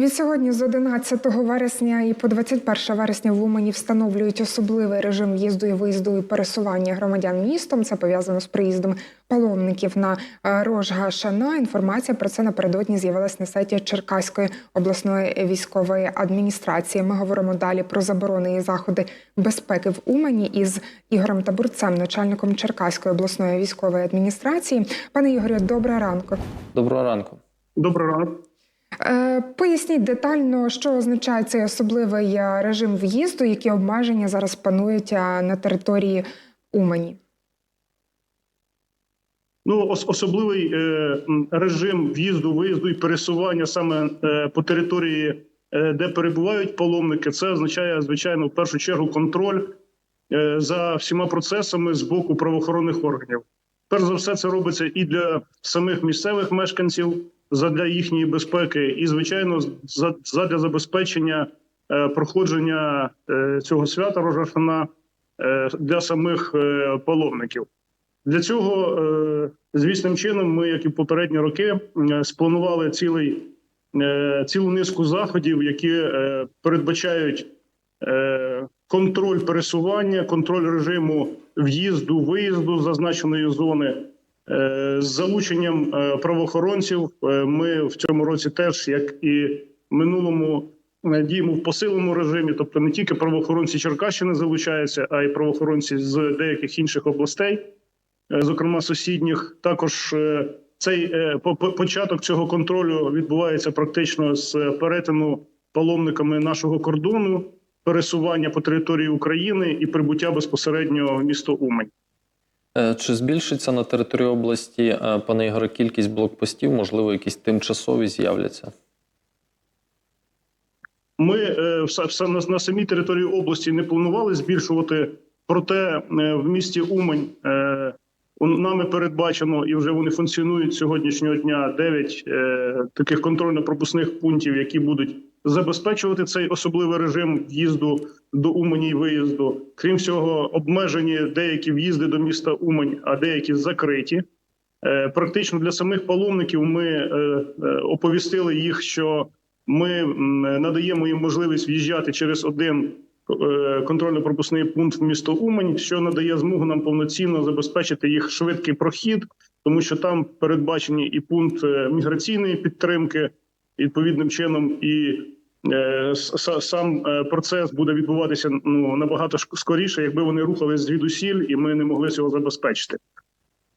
Від сьогодні з 11 вересня і по 21 вересня в Умані встановлюють особливий режим в'їзду і виїзду і пересування громадян містом. Це пов'язано з приїздом паломників на е, Рожга Шана. Інформація про це напередодні з'явилась на сайті Черкаської обласної військової адміністрації. Ми говоримо далі про заборони і заходи безпеки в Умані із Ігорем Табурцем, начальником Черкаської обласної військової адміністрації. Пане Ігорю, доброго ранку. Доброго ранку. Доброго ранку. Е, Поясніть детально, що означає цей особливий е, режим в'їзду, які обмеження зараз панують е, на території Умані. Ну, особливий режим в'їзду, виїзду і пересування саме по території, де перебувають паломники, це означає, звичайно, в першу чергу контроль за всіма процесами з боку правоохоронних органів. Перш за все, це робиться і для самих місцевих мешканців, задля їхньої безпеки, і, звичайно, за- задля забезпечення е, проходження е, цього свята Рожашана е, для самих паломників. Для цього, звісним чином, ми, як і в попередні роки, спланували цілий, цілу низку заходів, які передбачають контроль пересування, контроль режиму в'їзду, виїзду з зазначеної зони. Е, З залученням е, правоохоронців Е, ми в цьому році теж, як і минулому, діємо в посиленому режимі, тобто не тільки правоохоронці Черкащини залучаються, а й правоохоронці з деяких інших областей зокрема сусідніх. Також цей по- по- початок цього контролю відбувається практично з перетину паломниками нашого кордону, пересування по території України і прибуття безпосередньо в місто Умань. Е, Чи збільшиться на території області, е, пане Ігоре, кількість блокпостів, можливо, якісь тимчасові з'являться? Ми е, на, самій території області не планували збільшувати. Проте в місті Умань нами передбачено і вже вони функціонують сьогоднішнього дня 9 е, таких контрольно-пропускних пунктів, які будуть забезпечувати цей особливий режим в'їзду до Умані і виїзду. Крім цього, обмежені деякі в'їзди до міста Умань, а деякі закриті. Е, Практично для самих паломників ми е, е, оповістили їх, що ми надаємо їм можливість в'їжджати через один контрольно-пропускний пункт в місто Умань, що надає змогу нам повноцінно забезпечити їх швидкий прохід, тому що там передбачені і пункт е, міграційної підтримки, відповідним чином, і е, сам е, процес буде відбуватися ну набагато скоріше, якби вони рухались звідусіль, і ми не могли цього забезпечити.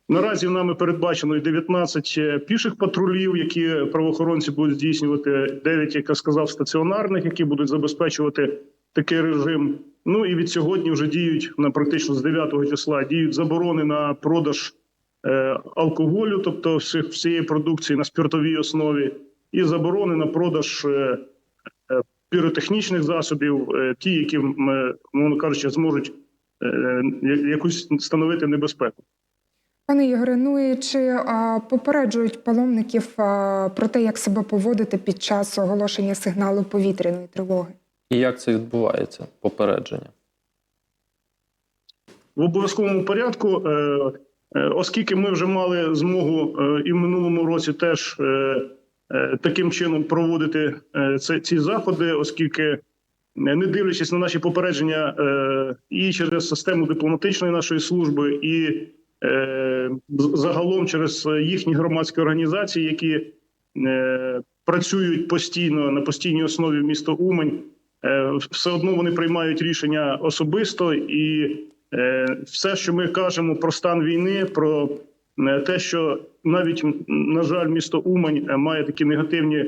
Наразі нами передбачено і 19 е, піших патрулів, які правоохоронці будуть здійснювати, 9, як я сказав, стаціонарних, які будуть забезпечувати такий режим. Ну і від сьогодні вже діють на практично з 9 числа діють заборони на продаж е, алкоголю, тобто всіх всієї продукції на спиртовій основі, і заборони на продаж е, е, піротехнічних засобів, е, ті, які, е, мовно кажучи, зможуть е, якусь становити небезпеку. Пане Ігоре, ну і чи а, попереджують паломників а, про те, як себе поводити під час оголошення сигналу повітряної тривоги? І як це відбувається? Попередження? в обов'язковому порядку, е, е, оскільки ми вже мали змогу е, і в минулому році теж таким чином проводити ці заходи, оскільки не дивлячись на наші попередження і через систему дипломатичної нашої служби, і загалом через їхні громадські організації, які працюють постійно на постійній основі в місто Умань, все одно вони приймають рішення особисто і Е, все, що ми кажемо про стан війни, про е, те, що навіть на жаль, місто Умань е, має такі негативні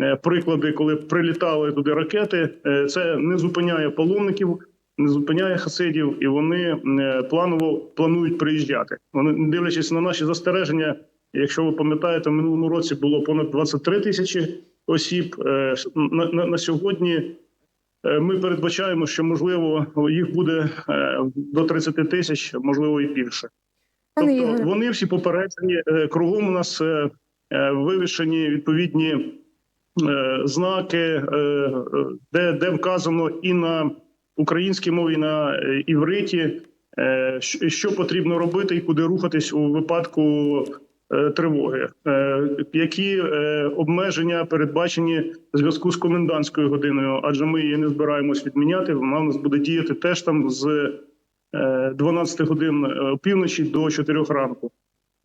е, приклади, коли прилітали туди ракети, е, це не зупиняє паломників, не зупиняє хасидів, і вони е, планово планують приїжджати. Вони дивлячись на наші застереження. Якщо ви пам'ятаєте, в минулому році було понад 23 тисячі осіб. Е, На, на, на сьогодні Е, Ми передбачаємо, що можливо їх буде е, до 30 тисяч, можливо, і більше. Тобто вони всі попереджені. е, Кругом у нас е, е, вивішені відповідні е, знаки, е, е, де, де вказано і на українській мові, і на е, івриті, е, що- потрібно робити і куди рухатись у випадку е, тривоги, е, які е, обмеження передбачені в зв'язку з комендантською годиною, адже ми її не збираємось відміняти. Вона нас буде діяти теж там з е, 12 годин е, опівночі до 4 ранку.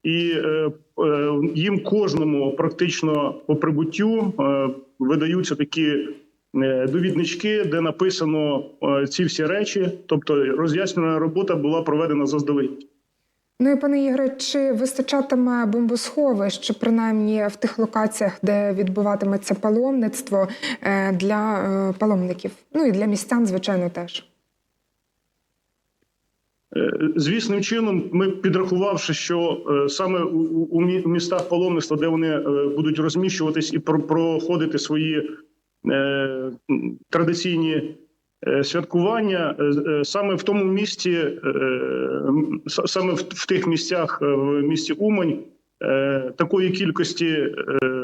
І е, е, їм кожному практично по прибуттю е, видаються такі е, довіднички, де написано е, ці всі речі. Тобто роз'яснювальна робота була проведена заздалегідь. Ну і пане Ігоре, чи вистачатиме бомбосховищ, принаймні в тих локаціях, де відбуватиметься паломництво е, для е, паломників? Ну і для містян, звичайно, теж. Е, Звісним чином, ми підрахувавши, що саме у, у- у мі- у містах паломництва, де вони будуть розміщуватись і про- проходити свої традиційні святкування, е, е, саме в тому місті, е, саме в, тих місцях е, в місті Умань, е, такої кількості е,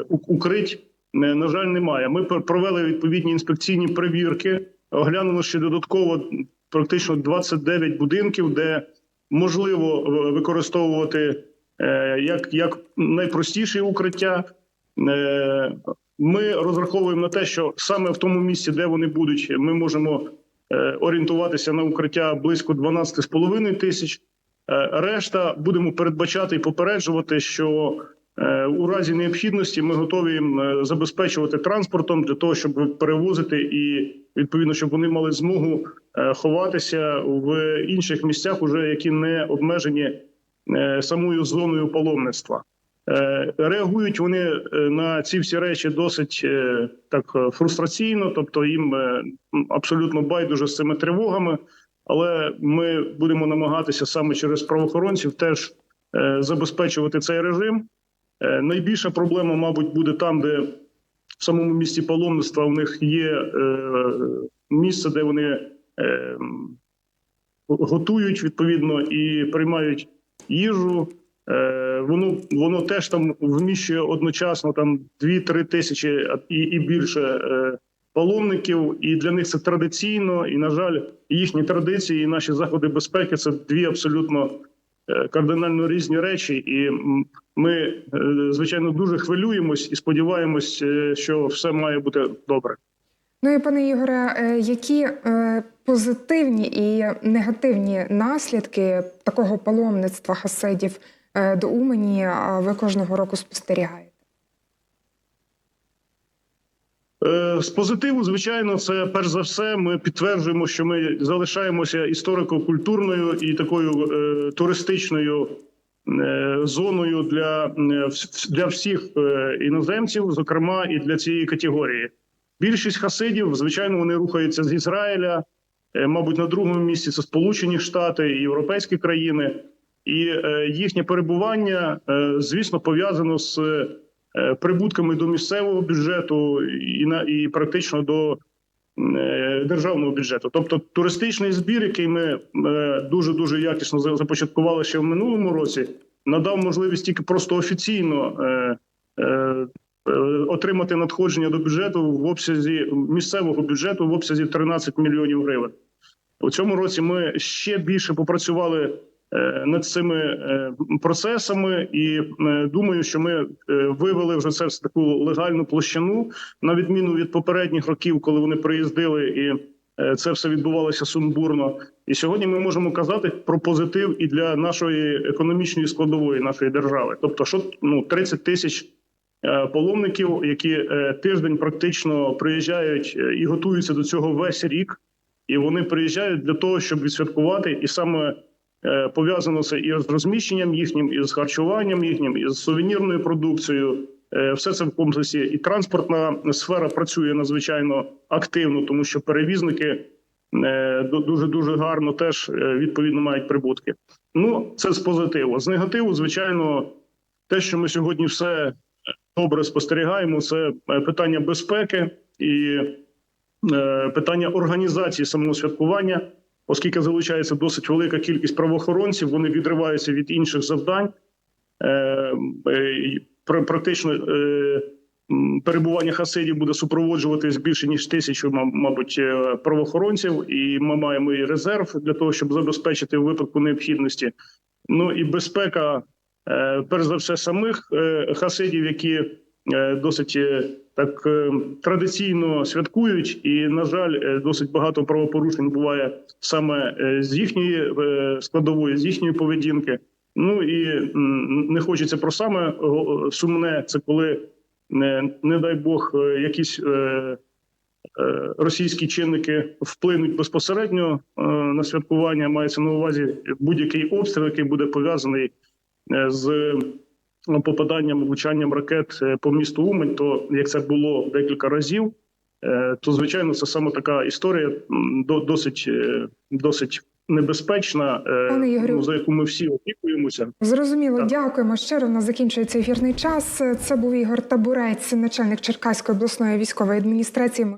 укрить, е, на жаль, немає. Ми провели відповідні інспекційні перевірки, оглянули ще додатково практично 29 будинків, де можливо е, використовувати е, як, як найпростіші укриття. Ми розраховуємо на те, що саме в тому місці, де вони будуть, ми можемо е, орієнтуватися на укриття близько 12,5 тисяч. Е, Решта будемо передбачати і попереджувати, що е, у разі необхідності ми готові забезпечувати транспортом для того, щоб перевозити і відповідно, щоб вони мали змогу ховатися в інших місцях, уже які не обмежені самою зоною паломництва. Е, Реагують вони е, на ці всі речі досить е, так фрустраційно, тобто їм абсолютно байдуже з цими тривогами. Але ми будемо намагатися саме через правоохоронців теж забезпечувати цей режим. Найбільша проблема, мабуть, буде там, де в самому місті паломництва у них є місце, де вони готують відповідно і приймають їжу. Е, воно воно теж там вміщує одночасно там 2-3 тисячі і, і більше е, паломників, і для них це традиційно. І на жаль, їхні традиції і наші заходи безпеки це дві абсолютно е, кардинально різні речі. І ми звичайно дуже хвилюємось і сподіваємось, що все має бути добре. Ну і пане Ігоре, які позитивні і негативні наслідки такого паломництва хасидів до Умані ви кожного року спостерігаєте? Е, З позитиву, звичайно, це перш за все. Ми підтверджуємо, що ми залишаємося історико-культурною і такою е, туристичною е, зоною для, е, для всіх е, іноземців, зокрема і для цієї категорії. Більшість хасидів, звичайно, вони рухаються з Ізраїля. Е, Мабуть, на другому місці це Сполучені Штати і європейські країни, і е, їхнє перебування, е, звісно, пов'язано з е, прибутками до місцевого бюджету і на і практично до державного бюджету. Тобто туристичний збір, який ми дуже дуже якісно за- започаткували ще в минулому році, надав можливість тільки просто офіційно. Отримати надходження до бюджету в обсязі місцевого бюджету в обсязі 13 мільйонів гривень. У цьому році ми ще більше попрацювали над цими е, процесами, і е, думаю, що ми е, вивели вже це в таку легальну площину, на відміну від попередніх років, коли вони приїздили і е, це все відбувалося сумбурно. І сьогодні ми можемо казати про позитив і для нашої економічної складової нашої держави. Тобто, що ну 30 тисяч е, паломників, які е, тиждень практично приїжджають е, і готуються до цього весь рік. І вони приїжджають для того, щоб відсвяткувати, і саме е, пов'язано це і з розміщенням їхнім, і з харчуванням їхнім, і з сувенірною продукцією. Е, все це в комплексі. І транспортна сфера працює надзвичайно активно, тому що перевізники е, дуже дуже гарно теж е, відповідно мають прибутки. Ну це з позитиву. З негативу, звичайно, те, що ми сьогодні все добре спостерігаємо, це е, питання безпеки і е, питання організації самого святкування, оскільки залучається досить велика кількість правоохоронців, вони відриваються від інших завдань. Е, е, Практично е, перебування хасидів буде супроводжуватись більше ніж тисячу, мабуть, правоохоронців, і ми маємо і резерв для того, щоб забезпечити випадку необхідності. Ну і безпека перш за все самих хасидів, які досить е, так е, традиційно святкують, і на жаль, е, досить багато правопорушень буває саме е, з їхньої е, складової, з їхньої поведінки. Ну і не хочеться про саме сумне, це коли не, дай Бог е, якісь е, е, російські чинники вплинуть безпосередньо е, на святкування. Мається на увазі будь-який обстріл, який буде пов'язаний е, з е, попаданням влучанням ракет е, по місту Умань. То як це було декілька разів, е, то звичайно це саме така історія до- досить, е, досить небезпечна, Пане Ігорю. ну, за яку ми всі опікуємося. Зрозуміло, Так. дякуємо щиро. У нас закінчується ефірний час. Це був Ігор Табурець, начальник Черкаської обласної військової адміністрації.